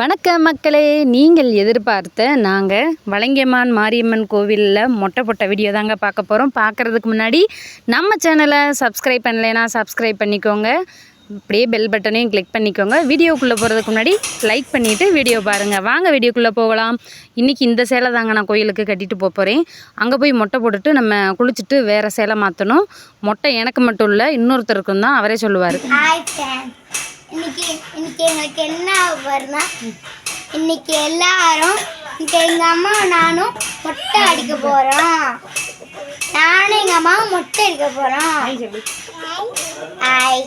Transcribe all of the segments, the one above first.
வணக்கம் மக்களே நீங்கள் எதிர்பார்த்த நாங்கள் வளங்கியம்மான் மாரியம்மன் கோவிலில் மொட்டை பொட்டை வீடியோ தாங்க பார்க்க போகிறோம் பார்க்குறதுக்கு முன்னாடி நம்ம சேனலை சப்ஸ்கிரைப் பண்ணலைன்னா சப்ஸ்கிரைப் பண்ணிக்கோங்க. அப்படியே பெல் பட்டனையும் கிளிக் பண்ணிக்கோங்க. வீடியோக்குள்ளே போகிறதுக்கு முன்னாடி லைக் பண்ணிவிட்டு வீடியோ பாருங்கள் வாங்க வீடியோக்குள்ளே போகலாம். இன்றைக்கி இந்த சேலை தாங்க நான் கோயிலுக்கு கட்டிட்டு போக போகிறேன் அங்கே போய் மொட்டை போட்டுட்டு நம்ம குளிச்சுட்டு வேறு சேலை மாற்றணும் மொட்டை எனக்கு மட்டும் இல்லை இன்னொருத்தருக்கும் தான் அவரே சொல்லுவார். இன்னைக்கு இன்னைக்கு எங்களுக்கு என்ன வரும்னா இன்னைக்கு எல்லாரும் இன்னைக்கு எங்க அம்மா நானும் மொட்டை அடிக்க போறோம். நானும் எங்க அம்மாவும் மொட்டை அடிக்க போறோம். ஹாய்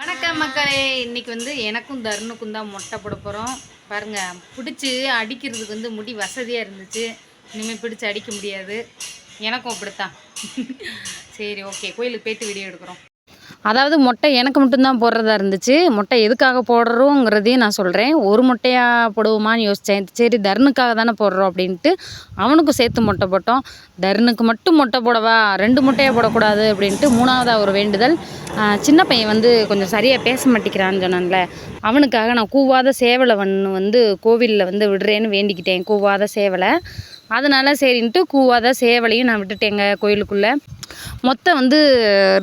வணக்கம் மக்களே. இன்னைக்கு வந்து எனக்கும் தருணுக்கும் தான் மொட்டை போட போகிறோம் பாருங்க பிடிச்சி அடிக்கிறதுக்கு வந்து முடி வசதியாக இருந்துச்சு. இனிமேல் பிடிச்சி அடிக்க முடியாது. எனக்கும் அப்படித்தான். சரி ஓகே கோயிலுக்கு போயிட்டு வீடியோ எடுக்கிறோம். அதாவது மொட்டை எனக்கு மட்டும்தான் போடுறதா இருந்துச்சு. மொட்டை எதுக்காக போடுறோங்கிறதையும் நான் சொல்கிறேன் ஒரு மொட்டையாக போடுவோமான்னு யோசித்தேன் சரி தருணுக்காக தானே போடுறோம் அப்படின்ட்டு அவனுக்கும் சேர்த்து மொட்டை போட்டோம். தருணுக்கு மட்டும் மொட்டை போடவா? ரெண்டு மொட்டையாக போடக்கூடாது அப்படின்ட்டு மூணாவதாக ஒரு வேண்டுதல். சின்ன பையன் வந்து கொஞ்சம் சரியாக பேச மாட்டேங்கிறான்னு சொன்னான்ல. அவனுக்காக நான் கூவாத சேவலை ஒன்று வந்து கோவிலில் வந்து விடுறேன்னு வேண்டிக்கிட்டேன். கூவாத சேவலை. அதனால் சரின்ட்டு கூவாத சேவலையும் நான் விட்டுட்டேங்க கோயிலுக்குள்ளே. மொத்தம் வந்து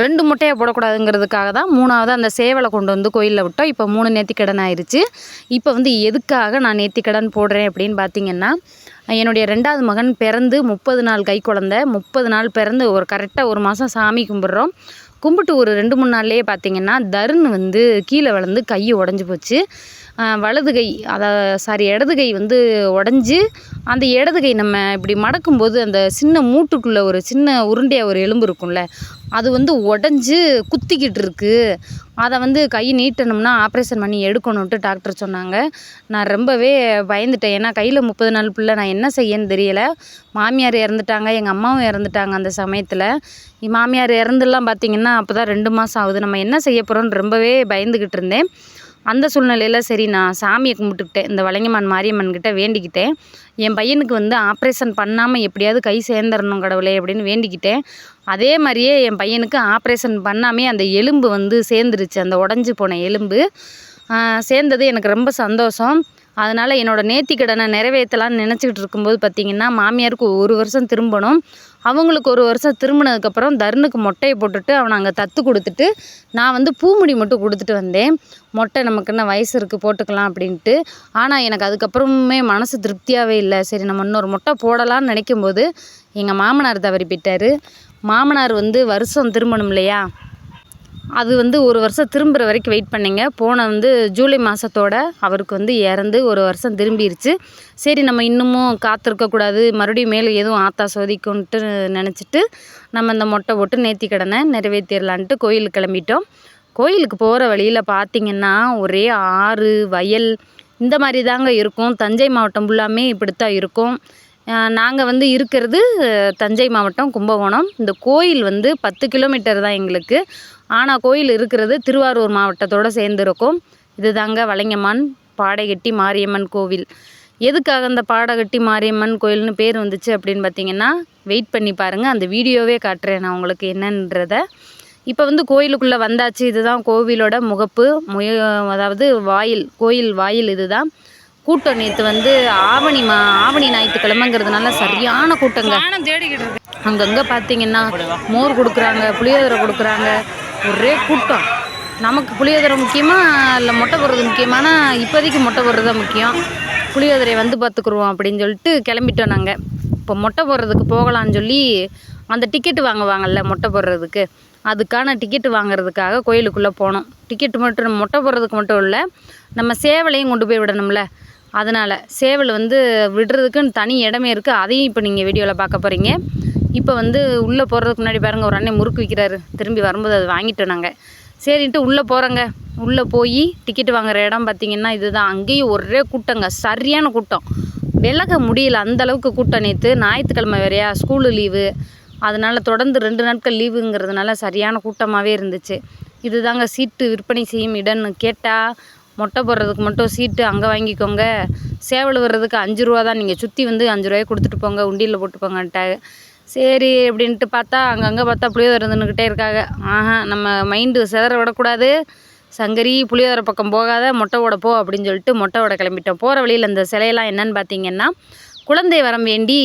ரெண்டு முட்டையை போடக்கூடாதுங்கிறதுக்காக தான் மூணாவது அந்த சேவலை கொண்டு வந்து கோயிலில் விட்டோம். இப்போ மூணு நேத்திக்கடன் ஆயிடுச்சு இப்போ வந்து எதுக்காக நான் நேத்திக்கடன் போடுறேன் அப்படின்னு பார்த்தீங்கன்னா என்னுடைய ரெண்டாவது மகன் பிறந்து முப்பது நாள் கை குழந்த முப்பது நாள் பிறந்து ஒரு கரெக்டாக ஒரு மாதம் சாமி கும்பிட்றோம். கும்பிட்டு ஒரு ரெண்டு மூணு நாள்லேயே பார்த்தீங்கன்னா தருண் வந்து கீழே விழுந்து கை உடஞ்சி போச்சு. வலது கை அதை சாரி இடது கை வந்து உடஞ்சி அந்த இடது கை நம்ம இப்படி மடக்கும்போது அந்த சின்ன மூட்டுக்குள்ளே ஒரு சின்ன உருண்டையாக ஒரு எலும்பு இருக்கும்ல அது வந்து உடஞ்சி குத்திக்கிட்டு இருக்குது அதை வந்து கை நீட்டணும்னா ஆப்ரேஷன் பண்ணி எடுக்கணுன்ட்டு டாக்டர் சொன்னாங்க. நான் ரொம்பவே பயந்துட்டேன். ஏன்னா கையில் முப்பது நாள் பிள்ளை நான் என்ன செய்யன்னு தெரியலை. மாமியார் இறந்துட்டாங்க எங்கள் அம்மாவும் இறந்துட்டாங்க அந்த சமயத்தில். மாமியார் இறந்துலாம் பார்த்தீங்கன்னா அப்போ தான் ரெண்டு மாதம் ஆகுது. நம்ம என்ன செய்ய போகிறோன்னு ரொம்பவே பயந்துக்கிட்டு இருந்தேன். அந்த சூழ்நிலையில் சரி நான் சாமியை கும்பிட்டுக்கிட்டேன். இந்த வலங்கம்மான் மாரியம்மன் கிட்ட வேண்டிக்கிட்டேன். என் பையனுக்கு வந்து ஆப்ரேஷன் பண்ணாமல் எப்படியாவது கை சேர்ந்துடணும் கடவுளே அப்படின்னு வேண்டிக்கிட்டேன். அதே மாதிரியே என் பையனுக்கு ஆப்ரேஷன் பண்ணாமே அந்த எலும்பு வந்து சேர்ந்துருச்சு. அந்த உடஞ்சி போன எலும்பு. சேர்ந்தது எனக்கு ரொம்ப சந்தோஷம். அதனால் என்னோடய நேர்த்திக்கடனை நிறைவேற்றலான்னு நினச்சிக்கிட்டு இருக்கும்போது பார்த்திங்கன்னா மாமியாருக்கு ஒரு வருஷம் திரும்பணும். அவங்களுக்கு ஒரு வருஷம் திரும்பினதுக்கப்புறம் தருணுக்கு மொட்டையை போட்டுட்டு அவனை அங்கே தத்து கொடுத்துட்டு நான் வந்து பூமுடி மட்டும் கொடுத்துட்டு வந்தேன். மொட்டை நமக்கு என்ன வயசு இருக்குது போட்டுக்கலாம் அப்படின்ட்டு. ஆனால் எனக்கு அதுக்கப்புறமே மனசு திருப்தியாகவே இல்லை. சரி நம்ம இன்னொரு மொட்டை போடலான்னு நினைக்கும் போது எங்கள் மாமனார் தவறி போயிட்டார். மாமனார் வந்து வருஷம் திரும்பணும் இல்லையா? அது வந்து ஒரு வருஷம் திரும்புகிற வரைக்கும் வெயிட் பண்ணிங்க. போன வந்து ஜூலை மாதத்தோட அவருக்கு வந்து இறந்து ஒரு வருஷம் திரும்பிடுச்சு சரி நம்ம இன்னமும் காத்திருக்கக்கூடாது மறுபடியும் மேலே எதுவும் ஆத்தா சோதிக்கும்ன்ட்டு நினச்சிட்டு நம்ம இந்த மொட்டை போட்டு நேர்த்தி கடனை நிறைவேற்றிடலான்ட்டு கோயிலுக்கு கிளம்பிட்டோம். கோயிலுக்கு போகிற வழியில் பார்த்திங்கன்னா ஒரே ஆறு வயல் இந்த மாதிரி தாங்க இருக்கும். தஞ்சை மாவட்டம் ஃபுல்லாமே இப்படித்தான் இருக்கும். நாங்கள் வந்து இருக்கிறது தஞ்சை மாவட்டம் கும்பகோணம். இந்த கோயில் வந்து பத்து கிலோமீட்டர் தான் எங்களுக்கு. ஆனால் கோயில் இருக்கிறது திருவாரூர் மாவட்டத்தோடு சேர்ந்துருக்கும். இது தாங்க வலைங்கம்மான் பாடைகட்டி மாரியம்மன் கோவில். எதுக்காக அந்த பாடகட்டி மாரியம்மன் கோயில்னு பேர் வந்துச்சு அப்படின்னு பார்த்தீங்கன்னா வெயிட் பண்ணி பாருங்கள் அந்த வீடியோவே காட்டுறேன் நான் உங்களுக்கு என்னன்றதை. இப்போ வந்து கோயிலுக்குள்ளே வந்தாச்சு. இதுதான் கோவிலோட முகப்பு. முய அதாவது வாயில் கோயில் வாயில் இதுதான். கூட்டம் நேற்று வந்து ஆவணி மா ஆவணி ஞாயிற்றுக்கிழமைங்கிறதுனால சரியான கூட்டங்க. அங்கங்கே பார்த்தீங்கன்னா மோர் கொடுக்குறாங்க புளியோதரை கொடுக்குறாங்க. ஒரே கூட்டம். நமக்கு புளியோதரை முக்கியமாக இல்லை மொட்டை போடுறது முக்கியமான இப்போதைக்கு மொட்டை போடுறது தான் முக்கியம். புளியோதரை வந்து பார்த்துக்குருவோம் அப்படின்னு சொல்லிட்டு கிளம்பிட்டோம் நாங்கள் இப்போ மொட்டை போடுறதுக்கு போகலான்னு சொல்லி அந்த டிக்கெட்டு வாங்குவாங்கல்ல மொட்டை போடுறதுக்கு. அதுக்கான டிக்கெட்டு வாங்குறதுக்காக கோயிலுக்குள்ளே போனோம். டிக்கெட்டு மட்டும் மொட்டை போடுறதுக்கு மட்டும் இல்லை நம்ம சேவலையும் கொண்டு போய் விடணும்ல. அதனால் சேவல் வந்து விடுறதுக்குன்னு தனி இடமே இருக்குது அதையும் இப்போ நீங்கள் வீடியோவில் பார்க்க போகிறீங்க இப்போ வந்து உள்ளே போகிறதுக்கு முன்னாடி பாருங்கள் ஒரு அண்ணன் முறுக்கு விற்கிறாரு திரும்பி வரும்போது அது வாங்கிட்டோம் நாங்கள் சரின்ட்டு உள்ளே போகிறோங்க உள்ளே போய் டிக்கெட் வாங்குற இடம் பார்த்தீங்கன்னா இதுதான். அங்கேயும் ஒரே கூட்டங்க. சரியான கூட்டம். விலக முடியல. அந்தளவுக்கு கூட்டம் நேற்று ஞாயிற்றுக்கிழமை வேறையா ஸ்கூலு லீவு அதனால் தொடர்ந்து ரெண்டு நாட்கள் லீவுங்கிறதுனால சரியான கூட்டமாகவே இருந்துச்சு. இதுதாங்க சீட்டு விற்பனை செய்யும் இடம்னு கேட்டால் மொட்டை போடுறதுக்கு மட்டும் சீட்டு அங்கே வாங்கிக்கோங்க. சேவல் வர்றதுக்கு அஞ்சு ரூபா தான் நீங்கள் சுற்றி வந்து அஞ்சு ரூபாய் கொடுத்துட்டு போங்க. உண்டியில் போட்டு போங்கன்ட்டாங்க சரி அப்படின்ட்டு பார்த்தா அங்கங்கே பார்த்தா புளியோதரை நின்றுக்கிட்டே இருக்காங்க. ஆஹா நம்ம மைண்டு சிதற விடக்கூடாது. சங்கரி புளியோதரை பக்கம் போகாத மொட்டை ஓட போ அப்படின்னு சொல்லிட்டு மொட்டை ஓட கிளம்பிட்டோம். போகிற வழியில் இந்த சிலையெல்லாம் என்னன்னு பார்த்தீங்கன்னா குழந்தை வரம் வேண்டி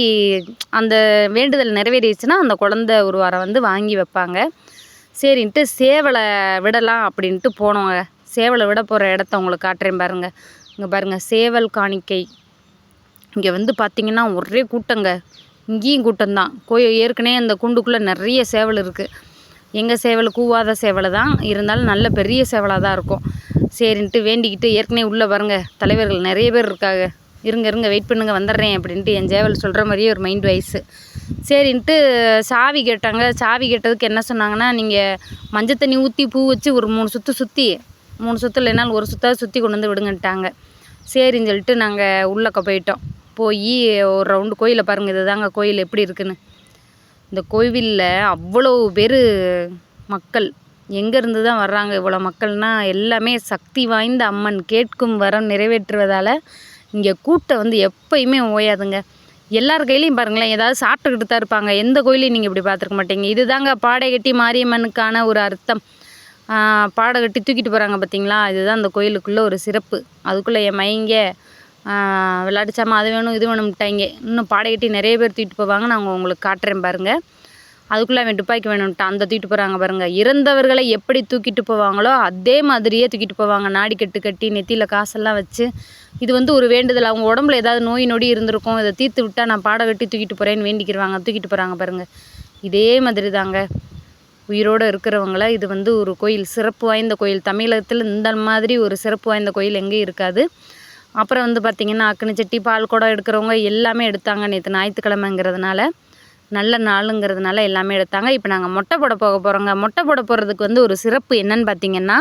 அந்த வேண்டுதல் நிறைவேறிடுச்சுன்னா அந்த குழந்தை ஒரு வாரம் வந்து வாங்கி வைப்பாங்க. சரின்ட்டு சேவலை விடலாம் அப்படின்ட்டு போனோங்க. சேவலை விட போகிற இடத்த உங்களுக்கு காட்டுறேன் பாருங்கள் இங்கே பாருங்கள் சேவல் காணிக்கை. இங்கே வந்து பார்த்திங்கன்னா ஒரே கூட்டங்க. இங்கேயும் கூட்டம்தான். கோயில் ஏற்கனவே அந்த கூண்டுக்குள்ளே நிறைய சேவல் இருக்குது எங்கள் சேவல் கூவாத சேவலை தான். இருந்தாலும் நல்ல பெரிய சேவலாக தான் இருக்கும். சரின்ட்டு வேண்டிக்கிட்டு ஏற்கனவே உள்ளே பாருங்க தலைவர்கள் நிறைய பேர் இருக்காங்க. இருங்க இருங்க வெயிட் பண்ணுங்க வந்துடுறேன் அப்படின்ட்டு என் சேவல் சொல்கிற மாதிரியே ஒரு மைண்ட் வைஸு சரின்ட்டு சாவி கேட்டாங்க. சாவி கேட்டதுக்கு என்ன சொன்னாங்கன்னா நீங்கள் மஞ்சள் தண்ணி ஊற்றி பூ வச்சு ஒரு மூணு சுற்று சுற்றி மூணு சுற்று இல்லைனாலும் ஒரு சுற்றாவது சுற்றி கொண்டு வந்து விடுங்கன்ட்டாங்க. சரின்னு சொல்லிட்டு நாங்கள் உள்ளக்க போயிட்டோம். போய் ஒரு ரவுண்டு கோயிலை பாருங்கள் இதுதாங்க கோயில் எப்படி இருக்குன்னு. இந்த கோவிலில் அவ்வளோ பேர் மக்கள். எங்கேருந்து தான் வர்றாங்க இவ்வளோ மக்கள்னால் எல்லாமே சக்தி வாய்ந்த அம்மன் கேட்கும் வரம் நிறைவேற்றுவதால் இங்கே கூட்டம் வந்து எப்பயுமே ஓயாதுங்க. எல்லார் கையிலையும் பாருங்களேன் ஏதாவது சாப்பிட்டுக்கிட்டு தான் இருப்பாங்க. எந்த கோயிலையும் நீங்கள் இப்படி பார்த்துருக்க மாட்டீங்க. இதுதாங்க பாடை கட்டி மாரியம்மனுக்கான ஒரு அர்த்தம். பாடகட்டி பாடை கட்டி தூக்கிட்டு போகிறாங்க பார்த்தீங்களா இதுதான் அந்த கோயிலுக்குள்ளே ஒரு சிறப்பு. அதுக்குள்ளே என் மைங்க விளையாடிச்சாமா அது வேணும் இது வேணும்ட்டாங்க இன்னும் பாடை கட்டி நிறைய பேர் தூக்கிட்டு போவாங்க. நான் உங்களுக்கு காட்டுறேன் பாருங்கள் அதுக்குள்ளே அவன் துப்பாக்கி வேணும்ட்டான் அந்த தூக்கிட்டு போகிறாங்க பாருங்கள் இறந்தவர்களை எப்படி தூக்கிட்டு போவாங்களோ அதே மாதிரியே தூக்கிட்டு போவாங்க. நாடி கட்டு கட்டி நெத்தியில் காசெல்லாம் வச்சு. இது வந்து ஒரு வேண்டுதல். அவங்க உடம்புல ஏதாவது நோய் நொடி இருந்திருக்கும். இதை தீர்த்து விட்டால் நான் பாட கட்டி தூக்கிட்டு போகிறேன்னு வேண்டிக்கிறவாங்க தூக்கிட்டு போகிறாங்க பாருங்கள் இதே மாதிரி தாங்க உயிரோடு இருக்கிறவங்கள இது வந்து ஒரு கோயில் சிறப்பு வாய்ந்த கோயில். தமிழகத்தில் இந்த மாதிரி ஒரு சிறப்பு வாய்ந்த கோயில் எங்கேயும் இருக்காது. அப்புறம் வந்து பார்த்திங்கன்னா அக்கனி சட்டி பால் குடம் எடுக்கிறவங்க எல்லாமே எடுத்தாங்க நேற்று ஞாயிற்றுக்கிழமைங்கிறதுனால. நல்ல நாளுங்கிறதுனால எல்லாமே எடுத்தாங்க. இப்போ நாங்கள் மொட்டை போட போக போகிறோங்க மொட்டை போட போகிறதுக்கு வந்து ஒரு சிறப்பு என்னன்னு பார்த்திங்கன்னா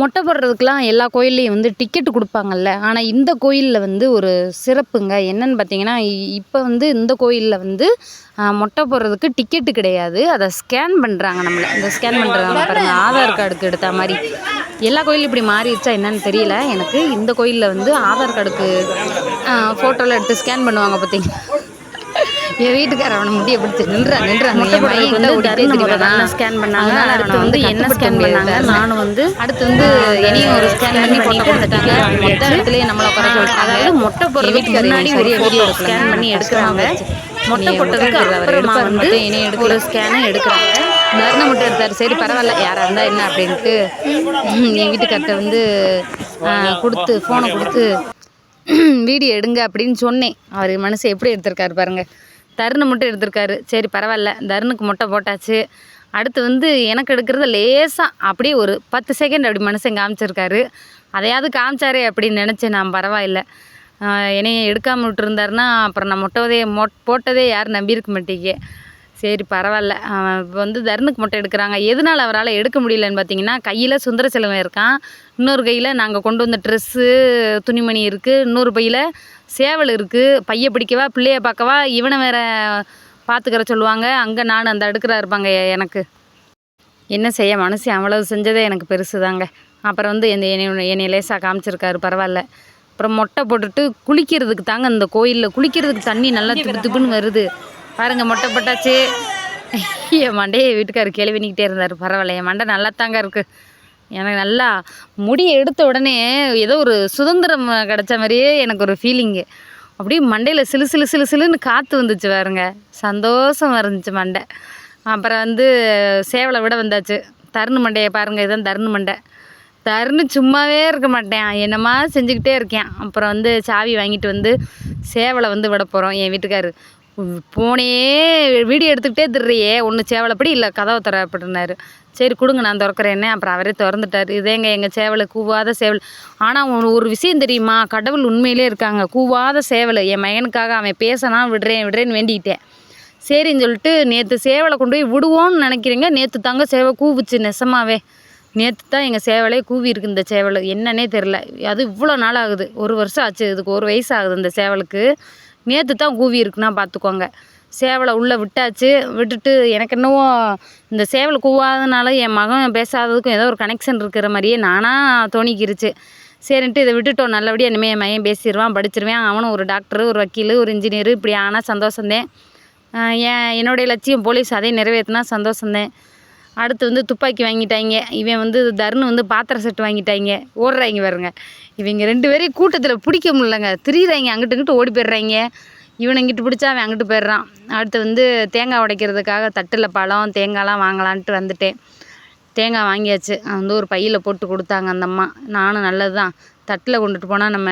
மொட்டை போடுறதுக்கெலாம் எல்லா கோயில்லையும் வந்து டிக்கெட்டு கொடுப்பாங்கல்ல. ஆனால் இந்த கோயிலில் வந்து ஒரு சிறப்புங்க. என்னன்னு பார்த்தீங்கன்னா இப்போ வந்து இந்த கோயிலில் வந்து மொட்டை போடுறதுக்கு டிக்கெட்டு கிடையாது. அதை ஸ்கேன் பண்ணுறாங்க நம்மளை. இந்த ஸ்கேன் பண்ணுறாங்க பாருங்க ஆதார் கார்டுக்கு எடுத்த மாதிரி. எல்லா கோயிலும் இப்படி மாறிடுச்சா என்னன்னு தெரியல. எனக்கு இந்த கோயிலில் வந்து ஆதார் கார்டுக்கு ஃபோட்டோவில் எடுத்து ஸ்கேன் பண்ணுவாங்க பார்த்தீங்கன்னா என் வீட்டுக்கார அவனை முடிய பிடிச்சி நின்றா நின்றா ஓடிட்டே ஸ்கேன் பண்ணாங்க. அடுத்து வந்து என்ன ஸ்கேன் பண்ணாங்க? நானும் வந்து அடுத்து வந்து இனியும் ஒரு ஸ்கேன் பண்ணி போட்டோ கொடுத்துட்டாங்க. மொத்த இடத்துலயே நம்மளை உட்கார சொல்லிட்டாங்க அதாவது மொட்டை போடுறதுக்கு முன்னாடி ஒரு ஃபோட்டோ ஸ்கேன் பண்ணி எடுக்கிறாங்க. மொட்டை போட்டதுக்கு அப்புறமா வந்து இனி எடுக்கிற ஸ்கேனை எடுக்கிறாங்க. தர்ண முட்டை எடுத்தார். சரி பரவாயில்ல. யாராக இருந்தால் என்ன அப்படின்ட்டு என் வீட்டுக்கார்ட்ட வந்து கொடுத்து ஃபோனை கொடுத்து வீடியோ எடுங்க அப்படின்னு சொன்னேன். அவர் மனசை எப்படி எடுத்திருக்காரு பாருங்க. தருணு மட்டும் எடுத்திருக்காரு. சரி பரவாயில்ல. தருணுக்கு முட்டை போட்டாச்சு. அடுத்து வந்து எனக்கு எடுக்கிறது லேசாக அப்படியே ஒரு பத்து செகண்ட் அப்படி மனுஷன் காமிச்சிருக்காரு. அதையாவது காமிச்சாரே அப்படின்னு நினச்சேன் நான் பரவாயில்ல. என்னைய எடுக்காமல் விட்டுருந்தாருன்னா அப்புறம் நான் மொட்டவதே மொட் போட்டதே யாரும் நம்பியிருக்க மாட்டீங்க. சரி பரவாயில்ல. இப்போ வந்து தருணுக்கு மொட்டை எடுக்கிறாங்க. எதனால் அவரால் எடுக்க முடியலன்னு பார்த்தீங்கன்னா கையில் சுந்தர செலவன் இருக்கான். இன்னொரு கையில் நாங்கள் கொண்டு வந்த ட்ரெஸ்ஸு துணிமணி இருக்குது இன்னொரு பையில் சேவல் இருக்குது பைய பிடிக்கவா பிள்ளைய பார்க்கவா இவனை வேற பார்த்துக்கிற சொல்லுவாங்க. அங்கே நான் அந்த அடுக்கிறா இருப்பாங்க எனக்கு. என்ன செய்ய மனசு அவ்வளவு செஞ்சதே எனக்கு பெருசு தாங்க அப்புறம் வந்து என்னை என்னை என்னை லேசாக காமிச்சிருக்காரு பரவாயில்ல. அப்புறம் மொட்டை போட்டுட்டு குளிக்கிறதுக்கு தாங்க இந்த கோயிலில். குளிக்கிறதுக்கு தண்ணி நல்லா திப்பு திப்புன்னு வருது. பாருங்க மொட்டை போட்டாச்சு. என் மண்டையை வீட்டுக்காரர் கேள்வி பண்ணிக்கிட்டே இருந்தார். பரவாயில்ல என் மண்டை நல்லா தாங்க இருக்குது எனக்கு நல்லா முடியை எடுத்த உடனே ஏதோ ஒரு சுதந்திரம் கிடச்ச மாதிரியே எனக்கு ஒரு ஃபீலிங்கு அப்படியே மண்டையில் சிலு சிலு சிலு சிலுன்னு காற்று வந்துச்சு பாருங்க. சந்தோஷம் இருந்துச்சு மண்டை. அப்புறம் வந்து சேவலை விட வந்தாச்சு. தருணு மண்டையை பாருங்கள் இதுதான் தருணு மண்டை. தருணு சும்மாவே இருக்க மாட்டேன். என்னமா செஞ்சுக்கிட்டே இருக்கேன். அப்புறம் வந்து சாவி வாங்கிட்டு வந்து சேவலை வந்து விட போகிறோம் என் வீட்டுக்காரு. போனே வீடியோ எடுத்துக்கிட்டே திடுறியே ஒன்று சேவலைப்படி இல்லை கதவை தர சரி கொடுங்க நான் திறக்கிறேன்னே. அப்புறம் அவரே திறந்துட்டார். இதேங்க எங்கள் சேவலை கூவாத சேவல். ஆனால் ஒரு ஒரு விஷயம் தெரியுமா? கடவுள் உண்மையிலே இருக்காங்க. கூவாத சேவல். என் மகனுக்காக அவன் பேசினா விடுறேன் விடுறேன்னு வேண்டிக்கிட்டேன் சரின்னு சொல்லிட்டு நேற்று சேவலை கொண்டு போய் விடுவோன்னு நினைக்கிறீங்க? நேற்று தாங்க சேவை கூவுச்சு நெசமாவே. நேற்று தான் எங்கள் சேவலே கூவி இருக்கு இந்த சேவல். என்னன்னே தெரில அது இவ்வளோ நாள் ஆகுது. ஒரு வருஷம் ஆச்சு. இதுக்கு ஒரு வயசு ஆகுது இந்த சேவலுக்கு. நேற்று தான் கூவி இருக்குன்னா பார்த்துக்கோங்க சேவலை உள்ளே விட்டாச்சு. விட்டுட்டு எனக்கு என்னவோ இந்த சேவல் கூவாதனால என் மகன் பேசாததுக்கும் ஏதோ ஒரு கனெக்ஷன் இருக்கிற மாதிரியே நானாக தோணிக்கிருச்சு. சரின்ட்டு இதை விட்டுட்டோம். நல்லபடியாக இனிமேல் என் மகன் பேசிடுவான் படிச்சிருவேன். அவனும் ஒரு டாக்டரு ஒரு வக்கீல் ஒரு இன்ஜினியர் இப்படி ஆனால் சந்தோஷந்தேன் என் என்னுடைய லட்சியம் போலீஸ் அதே நிறைவேற்றினா சந்தோஷந்தேன் அடுத்து வந்து துப்பாக்கி வாங்கிட்டாங்க. இவன் வந்து தருண் வந்து பாத்திர செட்டு வாங்கிட்டாங்க. ஓடுறாங்க பாருங்க. இவங்க ரெண்டு பேரையும் கூட்டத்தில் பிடிக்க முடியலங்க. திரியிறாங்க. அங்கிட்டு இங்கிட்டு ஓடி போயிடுறாங்க. இவனை இங்கிட்டு பிடிச்சா அவன் அங்கிட்டு போயிடுறான். அடுத்து வந்து தேங்காய் உடைக்கிறதுக்காக தட்டில் பழம் தேங்காய்லாம் வாங்கலான்ட்டு வந்துட்டேன். தேங்காய் வாங்கியாச்சு. அது வந்து ஒரு பையில் போட்டு கொடுத்தாங்க அந்த அம்மா. நானும் நல்லது தான் தட்டில் கொண்டுட்டு போனால் நம்ம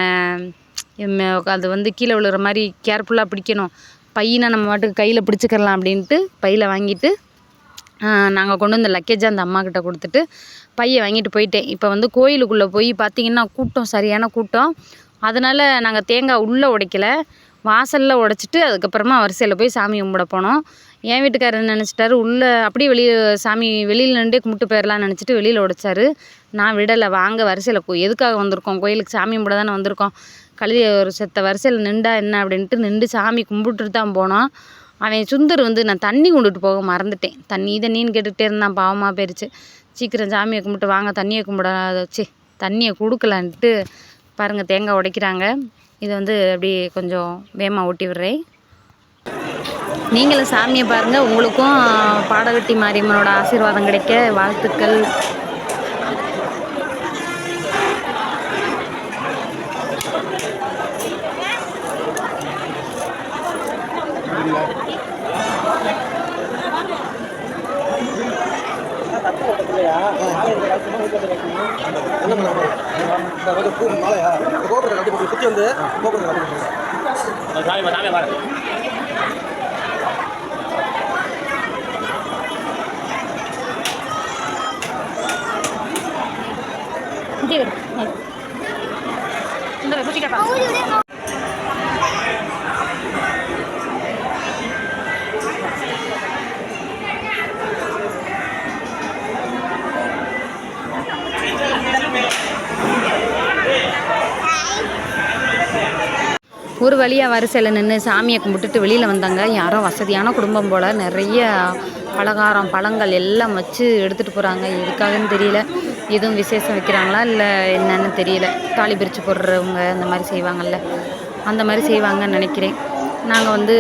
அது வந்து கீழே விழுகிற மாதிரி கேர்ஃபுல்லாக பிடிக்கணும். பையனை நம்ம பாட்டுக்கு கையில் பிடிச்சிக்கிறலாம் அப்படின்ட்டு பையில் வாங்கிட்டு நாங்கள் கொண்டு வந்த லக்கேஜை அந்த அம்மாக்கிட்ட கொடுத்துட்டு பையை வாங்கிட்டு போயிட்டேன். இப்போ வந்து கோயிலுக்குள்ளே போய் பார்த்தீங்கன்னா கூட்டம் சரியான கூட்டம். அதனால் நாங்கள் தேங்காய் உள்ளே உடைக்கல. வாசலில் உடைச்சிட்டு அதுக்கப்புறமா வரிசையில் போய் சாமி கும்பிட போனோம். என் வீட்டுக்காரர் நினச்சிட்டாரு உள்ளே அப்படியே வெளியே சாமி வெளியில் நின்றே கும்பிட்டு போயிடலாம்னு நினச்சிட்டு வெளியில் உடைச்சாரு. நான் விடலை வாங்க வரிசையில் எதுக்காக வந்திருக்கோம்? கோயிலுக்கு சாமி கும்பிட தானே வந்திருக்கோம். கழுதி ஒரு செத்த வரிசையில் நின்றா என்ன? அப்படின்ட்டு நின்று சாமி கும்பிட்டுட்டு தான் போனோம் அவன் சுந்தர் வந்து நான் தண்ணி கொண்டுட்டு போக மறந்துட்டேன். தண்ணி தண்ணின்னு கேட்டுகிட்டே இருந்தான் பாவமாக போயிடுச்சு சீக்கிரம் சாமியை கும்பிட்டு வாங்க தண்ணியை கும்பிடாத சே தண்ணியை கொடுக்கலான்ட்டு பாருங்கள் தேங்காய் உடைக்கிறாங்க. இதை வந்து அப்படியே கொஞ்சம் வேகமாக ஓட்டி விடுறேன். நீங்களும் சாமியை பாருங்கள் உங்களுக்கும் பாடவெட்டி மாரியம்மனோட ஆசீர்வாதம் கிடைக்க வாழ்த்துக்கள். என்ன பண்ண சுற்றி வந்து கோபுரத்தை கட்டி போட்டு இந்த குட்டி கேட்பா ஒரு வழியாக வரிசையில் நின்று சாமியை கும்பிட்டுட்டு வெளியில் வந்தாங்க. யாரோ வசதியான குடும்பம் போல் நிறைய பலகாரம் பழங்கள் எல்லாம் வச்சு எடுத்துகிட்டு போகிறாங்க எதுக்காகன்னு தெரியல. எதுவும் விசேஷம் வைக்கிறாங்களா இல்லை என்னன்னு தெரியல. தாலி பிரித்து போடுறவங்க அந்த மாதிரி செய்வாங்கல்ல. அந்த மாதிரி செய்வாங்கன்னு நினைக்கிறேன். நாங்கள் வந்து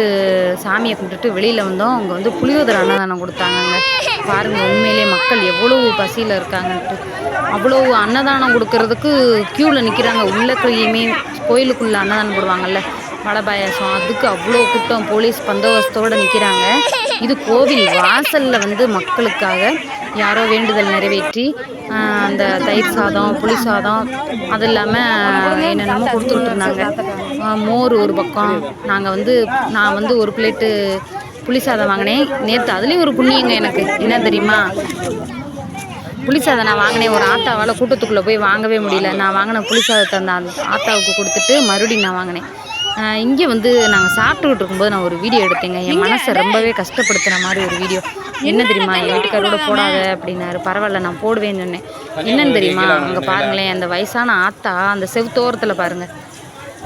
சாமியை கும்பிட்டுட்டு வெளியில் வந்தோம். அங்கே வந்து புளியோதரை அன்னதானம் கொடுத்தாங்கங்க. பாருங்கள் உண்மையிலே மக்கள் எவ்வளவு பசியில் இருக்காங்கன்ட்டு. அவ்வளோ அன்னதானம் கொடுக்கறதுக்கு க்யூவில் நிற்கிறாங்க உள்ளக்குள்ளேயுமே கோயிலுக்குள்ளே அன்னதானம் போடுவாங்கல்ல. வடை பாயாசம். அதுக்கு அவ்வளோ கூட்டம் போலீஸ் பந்தோபஸ்தோடு நிற்கிறாங்க இது கோவில் வாசலில் வந்து மக்களுக்காக யாரோ வேண்டுதல் நிறைவேற்றி அந்த தயிர் சாதம் புளி சாதம் அது இல்லாமல் என்னென்னமோ கொடுத்துக்கிட்டு இருந்தாங்க மோர் ஒரு பக்கம். நாங்கள் வந்து நான் வந்து ஒரு பிளேட்டு புளி சாதம் வாங்கினேன். நேற்று அதுலேயும் ஒரு புண்ணியங்க எனக்கு. என்ன தெரியுமா? புளிசாதம் நான் வாங்கினேன். ஒரு ஆத்தாவால் கூட்டத்துக்குள்ளே போய் வாங்கவே முடியல. நான் வாங்கின புளிசாதத்தை அந்த அந்த ஆத்தாவுக்கு கொடுத்துட்டு மறுபடியும் நான் வாங்கினேன். இங்கே வந்து நாங்கள் சாப்பிட்டுக்கிட்டு இருக்கும்போது நான் ஒரு வீடியோ எடுத்தேங்க. என் மனசை ரொம்பவே கஷ்டப்படுத்துகிற மாதிரி ஒரு வீடியோ என்ன தெரியுமா? என் வீட்டுக்காரோட போடாத அப்படின்னாரு. பரவாயில்ல நான் போடுவேன்னு சொன்னேன். என்னன்னு தெரியுமா? அங்கே பாருங்களேன் அந்த வயசான ஆத்தா அந்த செவுத்தோரத்தில் பாருங்கள்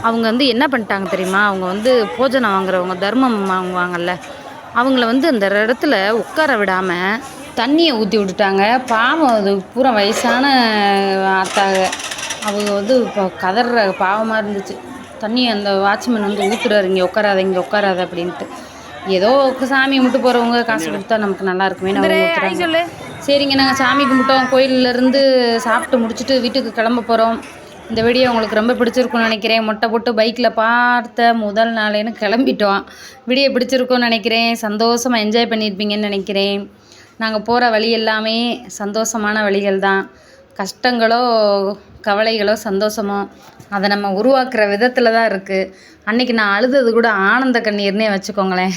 அவங்க வந்து என்ன பண்ணிட்டாங்க தெரியுமா? அவங்க வந்து போஜனம் வாங்குறவங்க தர்மம் வாங்குவாங்கல்ல. அவங்கள வந்து அந்த இடத்துல உட்கார விடாமல் தண்ணியை ஊற்றி விட்டுட்டாங்க. பாவம் அது பூரா வயசான ஆத்தாக அவங்க வந்து இப்போ கதற பாவமாக இருந்துச்சு. தண்ணி அந்த வாட்ச்மேன் வந்து ஊத்துறாரு இங்கே உட்காராத இங்கே உட்காராத அப்படின்ட்டு. ஏதோ சாமி கும்பிட்டு போகிறவங்க காசு கொடுத்தா நமக்கு நல்லா இருக்குமே ஊத்துறாங்க. சரிங்க நாங்கள் சாமி கும்பிட்டோம். கோயில்ல இருந்து சாப்பிட்டு முடிச்சுட்டு வீட்டுக்கு கிளம்ப போகிறோம் இந்த வீடியோ உங்களுக்கு ரொம்ப பிடிச்சிருக்கும்னு நினைக்கிறேன். மொட்டை போட்டு பைக்கில் பார்த்த முதல் நாளேன்னு கிளம்பிட்டோம். வீடியோ பிடிச்சிருக்கும்னு நினைக்கிறேன். சந்தோஷமாக என்ஜாய் பண்ணியிருப்பீங்கன்னு நினைக்கிறேன். நாங்கள் போகிற வழி எல்லாமே சந்தோஷமான வழிகள் தான். கஷ்டங்களோ கவலைகளோ சந்தோஷமோ அதை நம்ம உருவாக்குற விதத்தில் தான் இருக்குது அன்றைக்கி நான் அழுதது கூட ஆனந்த கண்ணீர்னே வச்சுக்கோங்களேன்.